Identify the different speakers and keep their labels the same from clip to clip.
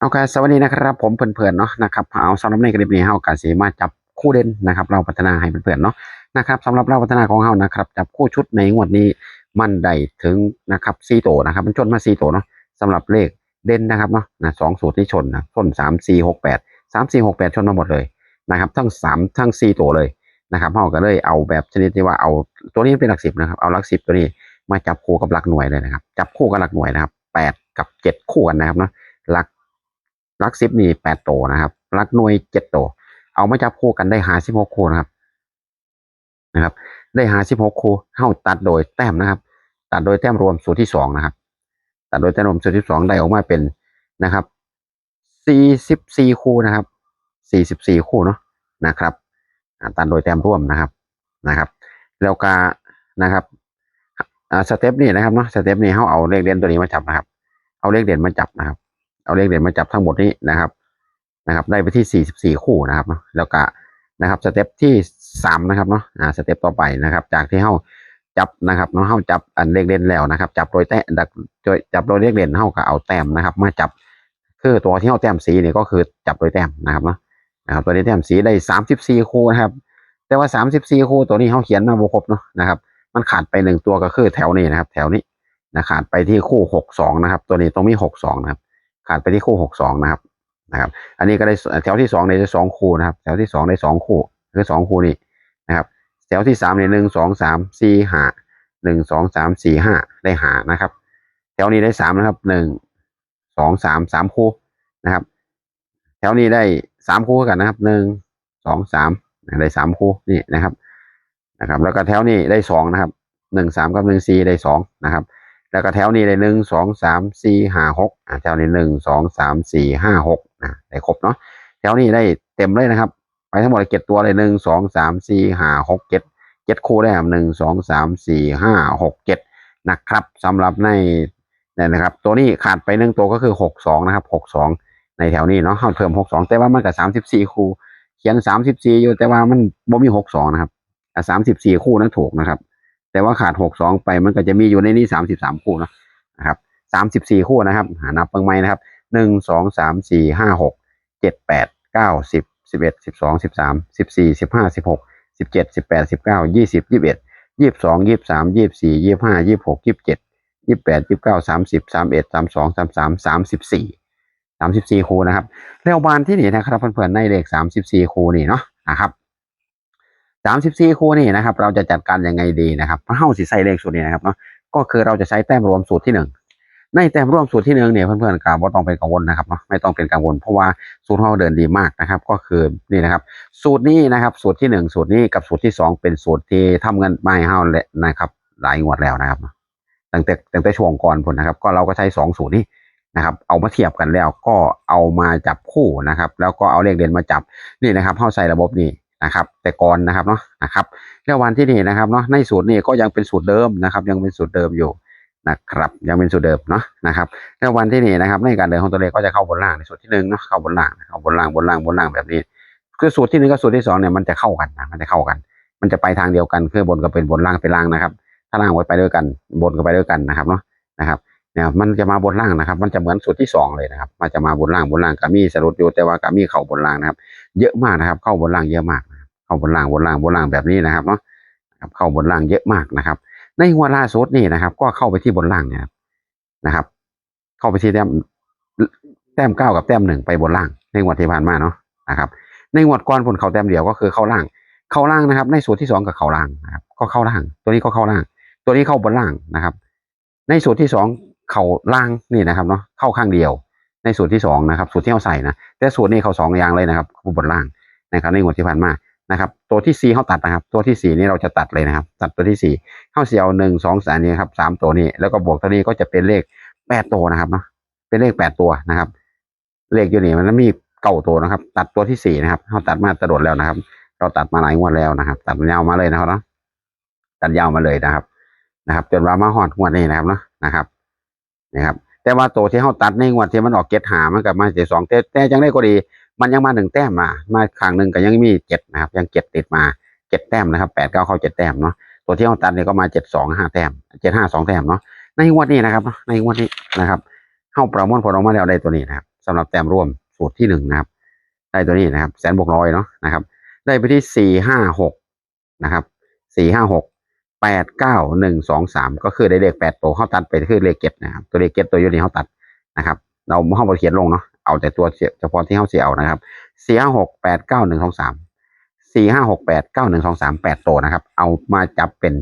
Speaker 1: เอาการสวัสดีนะครับ ผมเพื่อนๆเนาะนะครับเอาสำหรับในคลิปนี้เฮากาสีมาจับคู่เด่นนะครับ เราพัฒนาให้เพื่อนๆเนาะนะครับสำหรับเราพัฒนาของเฮานะครับ จับคู่ชุดในงวดนี้มันได้ถึงนะครับ4โตนะครับ มันชนมา4โตเนาะสำหรับเลขเด่นนะครับเนาะนะสองสูตรที่ชนนะชน3 4 6 8 3 4 6 8ชนมาหมดเลยนะครับทั้ง3ทั้ง4โตเลยนะครับเฮาก็เลยเอาแบบชนิดที่ว่าเอาตัวนี้เป็นหลักสิบนะครับเอาหลักสิบตัวนี้มาจับคู่กับหลักหน่วยเลยนะครับ จับคู่กับหลักหน่วยนะครับแปดกับเจ็ดคู่กันนะครับเนาะ ลักลักซิปนี่แปดโตวนะครับลักหน่วยเจ็ดโตวเอามาจับคู่กันได้หาสิบหกคู่นะครับนะครับ ได้หาสิบหกคู่เข้าตัดโดยแต้มนะครับ ตัดโดยแต้มรวมสูตรที่สองนะครับ ตัดโดยแต้มรวมสูตรที่สองได้ออกมาเป็นนะครับสี่สิบสี่คู่นะครับสี่สิบสี่คู่เนาะนะครับตัดโดยแต้มร่วมนะครับนะครับแล้วก็นะครับอ่าสเต็ปนี่นะครับเนาะสเต็ปนี่เขาเอาเลขเด่นตัวนี้มาจับนะครับ เอาเลขเด่นมาจับนะครับ เอาเลขเด่นมาจับทั้งหมดนี้นะครับนะครับ ได้ไปที่ 44 คู่นะครับแล้วก็นะครับสเต็ปที่ 3 นะครับเนาะอ่าสเต็ปต่อไปนะครับ จากที่เฮาจับนะครับเนาะเฮาจับอันเลขเด่นแล้วนะครับ จับโดยแต้ดักโดยจับโดยเลขเด่นเฮาก็เอาแต้มนะครับ มาจับคือตัวที่เฮาแต้มสีนี่ก็คือจับโดยแต้มนะครับเนาะนะครับตัวนี้แต้มสีได้ 34 คู่นะครับ แต่ว่า 34 คู่ตัวนี้เฮาเขียนมาบครบเนาะนะครับ มันขาดไปหนึ่งตัวก็คือแถวนี้นะครับ แถวนี้นะขาดไปที่คู่ 62 นะครับ ตัวนี้ต้องมี62 นะครับ ขาดไปที่คู่หกสองนะครับนะครับ อันนี้ก็ได้แถวที่สองได้สองคู่นะครับ แถวที่สองได้สองคู่คือสองคู่นี้นะครับ แถวที่สามในหนึ่งสองสามสี่ห้าหนึ่งสองสามสี่ห้าได้หานะครับ แถวนี้ได้สามนะครับหนึ่งสองสามสามคู่นะครับ แถวนี้ได้สามคู่กันนะครับหนึ่งสองสามได้สามคู่นี่นะครับนะครับ แล้วก็แถวนี้ได้สองนะครับหนึ่งสามกับหนึ่งสี่ได้สองนะครับ แล้วก็แถวนี้ได้หนึ่งสองสามสี่ห้าหกอ่าแถวนี้หนึ่งสองสามสี่ห้าหกอ่าได้ครบเนาะแถวนี้ได้เต็มเลยนะครับ ไปทั้งหมดเจ็ดตัวเลยหนึ่งสองสามสี่ห้าหกเจ็ดเจ็ดคู่ได้ครับหนึ่งสองสามสี่ห้าหกเจ็ดนะครับสำหรับในเนี่ยนะครับ ตัวนี้ขาดไปหนึ่งตัวก็คือหกสองนะครับหกสองในแถวนี้เนาะเขาเพิ่มหกสองแต่ว่ามันกับสามสิบสี่คู่ เขียนสามสิบสี่อยู่แต่ว่ามันบ่มีหกสองนะครับสามสิบสี่คู่นั้นถูกนะครับ แต่ว่าขาดหกสองไปมันก็จะมีอยู่ในนี้สามสิบสามคู่นะนะครับสามสิบสี่คู่นะครับ หานับเบิ่งไหมนะครับหนึ่งสองสามสี่ห้าหกเจ็ดแปดเก้าสิบสิบเอ็ดสิบสองสิบสามสิบสี่สิบห้าสิบหกสิบเจ็ดสิบแปดสิบเก้ายี่สิบยี่สิบเอ็ดยี่สิบสองยี่สิบสามยี่สิบสี่ยี่สิบห้ายี่สิบหกยี่สิบเจ็ดยี่สิบแปดยี่สิบเก้าสามสิบสามเอ็ดสามสองสามสามสามสิบสี่สามสิบสี่คู่นะครับแล้วบานที่นี่นะครับเพื่อนๆในเลขสามสิบสี่คู่นี่เนาะนะครับ สามสิบสี่คู่นี่นะครับ เราจะจัดการยังไงดีนะครับเพราสิใส่เลขสูตรนี้นะครับเนาะก็คือเราจะใช้แต้มรวมสูตรที่หนึ่งในแต้มรวมสูตรที่หนึ่งเนี่ยเพื่อนๆกาบ่าต้องเป็นกังวลนะครับเนาะไม่ต้องเป็นกังวลเพราะว่าสูตรเราเดินดีมากนะครับ ก็คือนี่นะครับ สูตรนี้นะครับ สูตรที่หนึ่งสูตรนี้กับสูตรที่สองเป็นสูตรที่ทำเงินไม่เฮาและนะครับ หลายงวดแล้วนะครับตั้งแต่ตั้งแต่ช่วงก่อนผลนะครับ ก็เราก็ใช้สองสูตรนี้นะครับ เอามาเทียบกันแล้วก็เอามาจับคู่นะครับ แล้วก็เอาเลขเด่นมาจับนี่นะครับเฮาใส่ระบบนี้ นะครับ แต่ก่อนนะครับเนาะนะครับแล้ววันที่นี่นะครับเนาะในสูตรนี้ก็ยังเป็นสูตรเดิมนะครับ ยังเป็นสูตรเดิมอยู่นะครับยังเป็นสูตรเดิมเนาะนะครับแล้ววันที่นี่นะครับในการเดินของตัวเลขก็จะเข้าบนล่างในสูตรที่หนึ่งเนาะเข้าบนล่างเข้าบนล่างบนล่างบนล่างแบบนี้ คือสูตรที่หนึ่งกับสูตรที่สองเนี่ยมันจะเข้ากันนะมันจะเข้ากัน มันจะไปทางเดียวกันคือบนก็เป็นบนล่างเป็นล่างนะครับ ถ้าล่างไว้ไปด้วยกันบนก็ไปด้วยกันนะครับเนาะนะครับเนี่ยมันจะมาบนล่างนะครับ มันจะเหมือนสูตรที่สองเลยนะครับ มันจะมาบนล่างบนล่างกามีสรุปอยู่แต่ว่ากามีเข้าบนล่างนะครับ เยอะมากนะครับ เข้าบนล่างเยอะมาก เข้าบนล่างบนล่างบนล่างแบบนี้นะครับเนาะครับเข้าบนล่างเยอะมากนะครับ ในหัวล่าสุดนี่นะครับ ก็เข้าไปที่บนล่างเนี่ยนะครับ เข้าไปที่แต้มแต้มเก้ากับแต้มหนึ่งไปบนล่าง ในงวที่ผ่านมาเนาะนะครับ ในงวก่อนผลเขาแต้มเดียวก็คือเข้าล่าง เข้าล่างนะครับ ในสูตรที่สองกับเข้าล่างนะครับ ก็เข้าล่าง ตัวนี้ก็เข้าล่าง ตัวนี้เข้าบนล่างนะครับ ในสูตรที่สองเข้าล่างนี่นะครับเนาะเข้าข้างเดียว ในสูตรที่สองนะครับสูตรที่เราใส่นะแต่สูตรนี้เข้าสองอย่างเลยนะครับบนล่างนะครับในงวที่ผ่านมา นะครับตัวที่สี่เขาตัดนะครับ ตัวที่สี่นี่เราจะตัดเลยนะครับ ตัดตัวที่สี่เข้าเสียวหนึ่งสองสามนี้ครับสามตัวนี้ แล้วก็บวกตัวนี้ก็จะเป็นเลขแปดตัวนะครับเนาะเป็นเลขแปดตัวนะครับ เลขอยู่นี่มันมีเก้าตัวนะครับ ตัดตัวที่สี่นะครับเขาตัดมาตรวจแล้วนะครับ เราตัดมาหลายงวดแล้วนะครับ ตัดยาวมาเลยนะครับเนาะตัดยาวมาเลยนะครับ นะครับ จนว่ามาหอดงวดนี้นะครับเนาะนะครับนะครับ แต่ว่าตัวที่เขาตัดในงวดที่มันออกเก็ตหามันกับมาเจ็ดสองแต่แต่ยังได้ก็ดี มันยังมาหนึ่งแต้มมา มาข้างหนึ่งก็ยังมีเจ็ดนะครับ ยังเจ็ดติดมาเจ็ดแต้มนะครับแปดเก้าเข้าเจ็ดแต้มเนาะตัวที่เขาตัดเนี่ยก็มาเจ็ดสองห้าแต้มเจ็ดห้าสองแต้มเนาะในงวดนี้นะครับ ในงวดนี้นะครับเข้าประมวลผลออกมาแล้วได้ตัวนี้นะครับสำหรับแต้มร่วมสูตรที่หนึ่งนะครับ ได้ตัวนี้นะครับ แสนบวกร้อยเนาะนะครับ ได้ไปที่สี่ห้าหกนะครับสี่ห้าหกแปดเก้าหนึ่งสองสามก็คือได้เลขแปดตัวเข้าตัดไปคือเลขเจ็ดนะครับ ตัวเลขเจ็ดตัวอยูนี่เข้าตัดนะครับ เราห้องบเขียนลงเนาะ เอาแต่ตัวเฉพาะที่เขาเสียเอานะครับสี่ห้าหกแปดเก้าหนึ่งสองสามสี่ห้าหกแปดเก้าหนึ่งสองสามแปดตัวนะครับ เอามาจับเป็น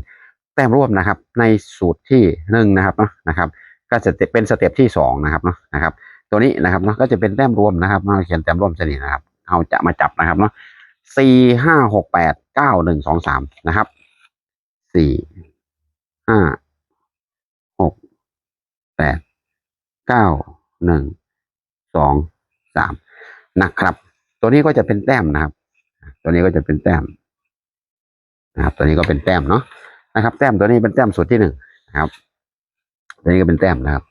Speaker 1: แต้มร่วมนะครับ ในสูตรที่หนึ่งนะครับเนาะนะครับ ก็จะเป็นสเต็ปที่สองนะครับเนาะนะครับ ตัวนี้นะครับเนาะก็จะเป็นแต้มรวมนะครับมาเขียนแต้มรวมชนิดนะครับเอาจะมาจับนะครับเนาะสี่ห้าหกแปดเก้าหนึ่งสองสามนะครับสี่ห้าหกแปดเก้าหนึ่ง สองสามนะครับ ตัวนี้ก็จะเป็นแต้มนะครับ ตัวนี้ก็จะเป็นแต้มนะครับ ตัวนี้ก็เป็นแต้มเนาะนะครับ แต้มตัวนี้เป็นแต้มสูตรที่หนึ่งนะครับ ตัวนี้ก็เป็นแต้มนะครับ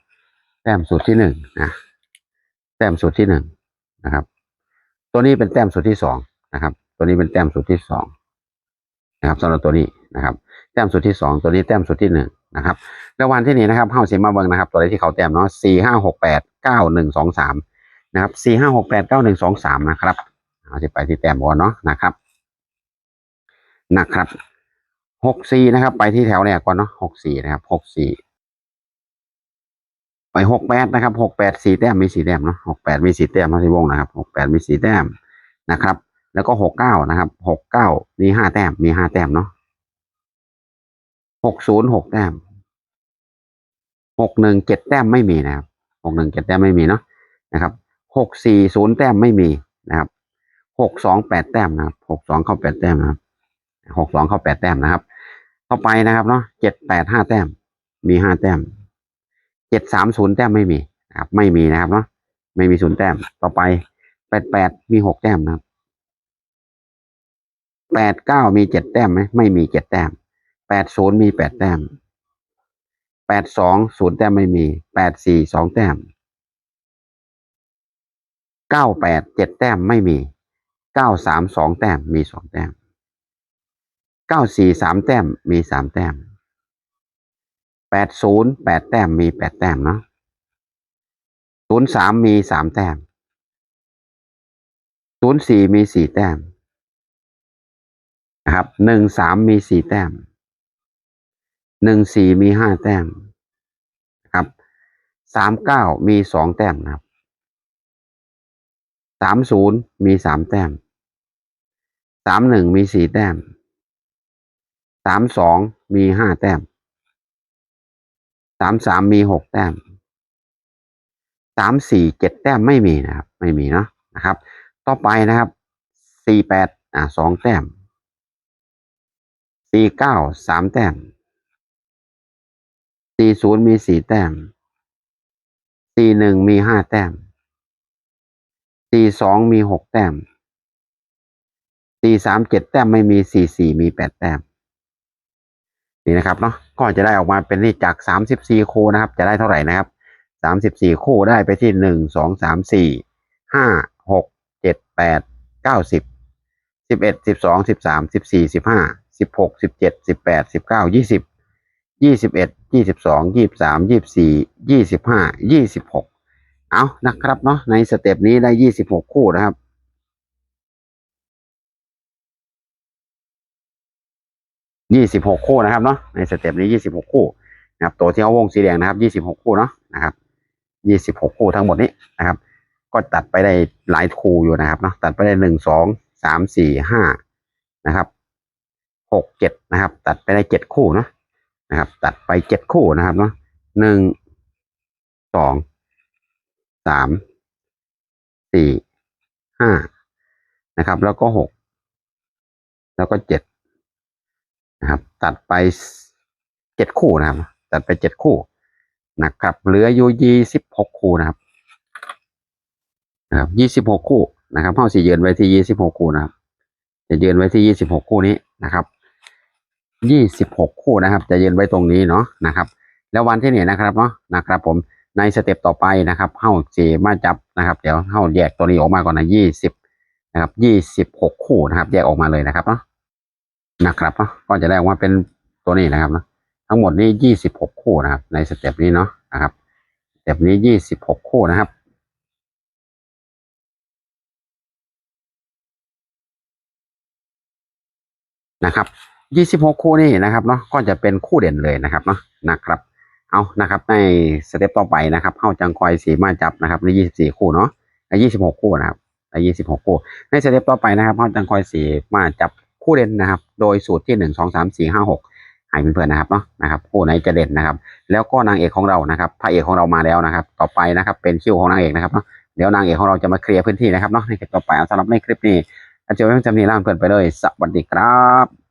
Speaker 1: แต้มสูตรที่หนึ่งนะแต้มสูตรที่หนึ่งนะครับ ตัวนี้เป็นแต้มสูตรที่สองนะครับ ตัวนี้เป็นแต้มสูตรที่สองนะครับสำหรับตัวนี้นะครับ แต้มสูตรที่สองตัวนี้แต้มสูตรที่หนึ่งนะครับแล้ววันที่นี้นะครับเฮาสิมาเบิงนะครับ ตัวเลขที่เขาแต้มเนาะสี่ห้าหกแปดเก้าหนึ่งสองสาม นะครับสี่ห้าหกแปดเก้าหนึ่งสองสามนะครับเอาที่ไปที่แต้มก่อนเนาะนะครับนะครับหกสี่นะครับ ไปที่แถวเนี่ยก่อนเนาะหกสี่นะครับหกสี่ไปหกแปดนะครับหกแปดสี่แต้มมีสี่แต้มเนาะหกแปดมีสี่แต้มมาที่วงนะครับหกแปดมีสี่แต้มนะครับ แล้วก็หกเก้านะครับหกเก้ามีห้าแต้มมีห้าแต้มเนาะหกศูนย์หกแต้มหกหนึ่งเจ็ดแต้มไม่มีนะครับหกหนึ่งเจ็ดแต้มไม่มีเนาะนะครับ หกสี่ศูนย์แต้มไม่มีนะครับหกสองแปดแต้มนะครับหกสองเข้าแปดแต้มนะครับหกสองเข้าแปดแต้มนะครับต่อไปนะครับเนาะเจ็ดแปดห้าแต้ม มีห้าแต้มเจ็ดสามศูนย์แต้มไม่มีนะครับ ไม่มีนะครับเนาะไม่มีศูนย์แต้ม ต่อไปแปดแปดมีหกแต้มนะครับแปดเก้ามีเจ็ดแต้มไหมไม่มีเจ็ดแต้มแปดศูนย์มีแปดแต้มแปดสองศูนย์แต้มไม่มีแปดสี่สองแต้ม เก้าแปดเจ็ดแต้มไม่มีเก้าสามสองแต้มมีสองแต้มเก้าสี่สามแต้มมีสามแต้มแปดศูนย์แปดแต้มมีแปดแต้มเนาะศูนย์สามมีสามแต้มศูนย์สี่มีสี่แต้มนะครับหนึ่งสามมีสี่แต้มหนึ่งสี่มีห้าแต้มนะครับสามเก้ามีสองแต้มนะครับ สามศูนย์มีสามแต้มสามหนึ่งมีสี่แต้มสามสองมีห้าแต้มสามสามมีหกแต้มสามสี่เจ็ดแต้มไม่มีนะครับ ไม่มีเนาะนะครับ ต่อไปนะครับสี่แปดอ่าสองแต้มสี่เก้าสามแต้มสี่ศูนย์มีสี่แต้มสี่หนึ่งมีห้าแต้ม สี่สองมีหกแต้มสี่สามเจ็ดแต้มไม่มีสี่สี่มีแปดแต้ม นี่นะครับเนาะก็จะได้ออกมาเป็นนี่จากสามสิบสี่คู่นะครับ จะได้เท่าไหร่นะครับสามสิบสี่คู่ได้ไปที่หนึ่งสองสามสี่ห้าหกเจ็ดแปดเก้าสิบสิบเอ็ดสิบสองสิบสามสิบสี่สิบห้าสิบหกสิบเจ็ดสิบแปดสิบเก้ายี่สิบยี่สิบเอ็ดยี่สิบสองยี่สิบสามยี่สิบสี่ยี่สิบห้ายี่สิบหก เอานะครับเนาะในสเต็ปนี้ได้ยี่สิบหกคู่นะครับยี่สิบหกคู่นะครับเนาะในสเต็ปนี้ยี่สิบหกคู่นะครับตัวที่เอาวงสีแดงนะครับยี่สิบหกคู่เนาะนะครับยี่สิบหกคู่ทั้งหมดนี้นะครับ ก็ตัดไปได้หลายคู่อยู่นะครับเนาะตัดไปได้หนึ่งสองสามสี่ห้านะครับหกเจ็ดนะครับ ตัดไปได้เจ็ดคู่เนาะนะครับ ตัดไปเจ็ดคู่นะครับเนาะหนึ่งสอง สามสี่ห้านะครับ แล้วก็หกแล้วก็เจ็ดนะครับ ตัดไปเจ็ดคู่นะครับ ตัดไปเจ็ดคู่นะครับ เหลืออยู่ยี่สิบหกคู่นะครับนะครับยี่สิบหกคู่นะครับเฮาสิยืนไว้ที่ยี่สิบหกคู่นะครับ จะยืนไว้ที่ยี่สิบหกคู่นี้นะครับยี่สิบหกคู่นะครับ จะยืนไว้ตรงนี้เนาะนะครับ แล้ววันที่นี่นะครับเนาะนะครับผม ในสเต็ปต่อไปนะครับเข้าเจมาจับนะครับ เดี๋ยวเข้าแยกตัวนี้ออกมาก่อนนะยี่สิบนะครับยี่สิบหกคู่นะครับแยกออกมาเลยนะครับเนาะนะครับเนาะก็จะได้ออกมาเป็นตัวนี้นะครับเนาะทั้งหมดนี้ยี่สิบหกคู่นะครับ ในสเต็ปนี้เนาะนะครับสเต็ปนี้ยี่สิบหกคู่นะครับนะครับยี่สิบหกคู่นี่นะครับเนาะ ก็จะเป็นคู่เด่นเลยนะครับเนาะ นะครับ เอานะครับ ในสเต็ปต่อไปนะครับเฮาจังคอยสีมาจับนะครับใน24คู่เนาะใน26คู่นะครับใน26คู่ ในสเต็ปต่อไปนะครับเฮาจังคอยสีมาจับคู่เด่นนะครับ โดยสูตรที่1 2 3 4 5 6ให้เพื่อนๆนะครับเนาะนะครับคู่ไหนจะเด่นนะครับ แล้วก็นางเอกของเรานะครับพระเอกของเรามาแล้วนะครับ ต่อไปนะครับเป็นคิวของนางเอกนะครับเนาะเดี๋ยวนางเอกของเราจะมาเคลียร์พื้นที่นะครับเนาะในคลิปต่อไปเอาสำหรับในคลิปนี้อาจารย์ไว้จำนี้ล่างเพื่อนไปเลยสวัสดีครับ